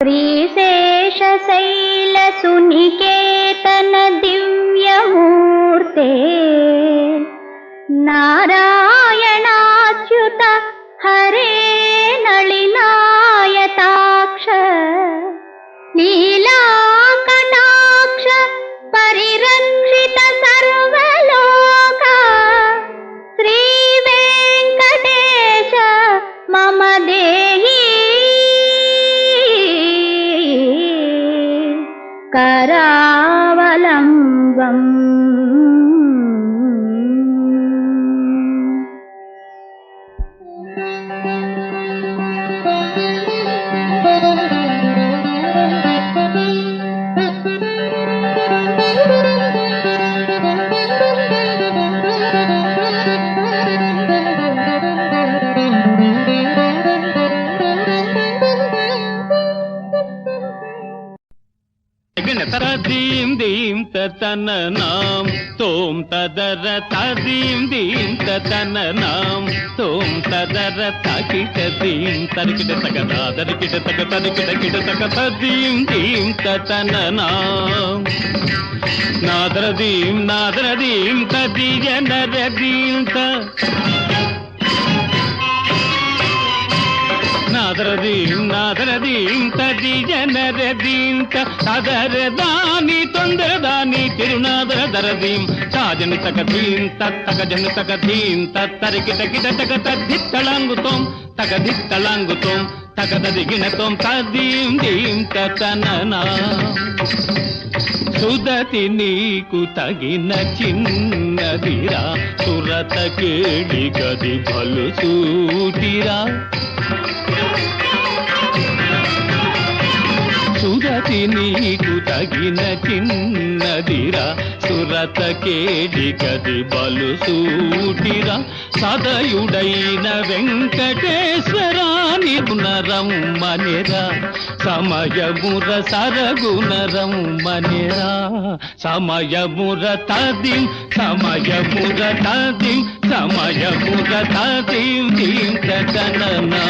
శ్రీశేషశైలసునికేతన Divya കരാവലംബം Thank you. తదీం దీం తన నాం తోం తదర తదీం దీం తన నాం తోం తదర తకిట దీం తరికిట తగ తరికిట తగ తరికిట కిట తగ తదీం దీం తన తననాం నాదరదీం నాదరదీం తదీయ నరదీం త నాదరదీం జనరదీంత తది జనరదీం తదరదాని తొందరదాని తిరునాదర దరదీం తాజని తగదీం తత్తగజన తగదీం తరికి గిట తగ తద్దిత్తళంగుతోం తగదిత్తళంగుతోం తగదదిగినతోం తదీం దీం తననా సుదతి నీకు తగిన చిన్నదిరా సురత కేడి గది బలు సూటిరా. సురతి నీకు తగిన చిన్నదిరా సురత కేడి గది బలు సూటిరా సదయుడైన వెంకటేశ్వరాని గుణరమ్మనిరా సమయముర సరగుణరమ్మనిరా సమయముర తదిం సమయముర తదిం సమయముర తదిం దీం తననా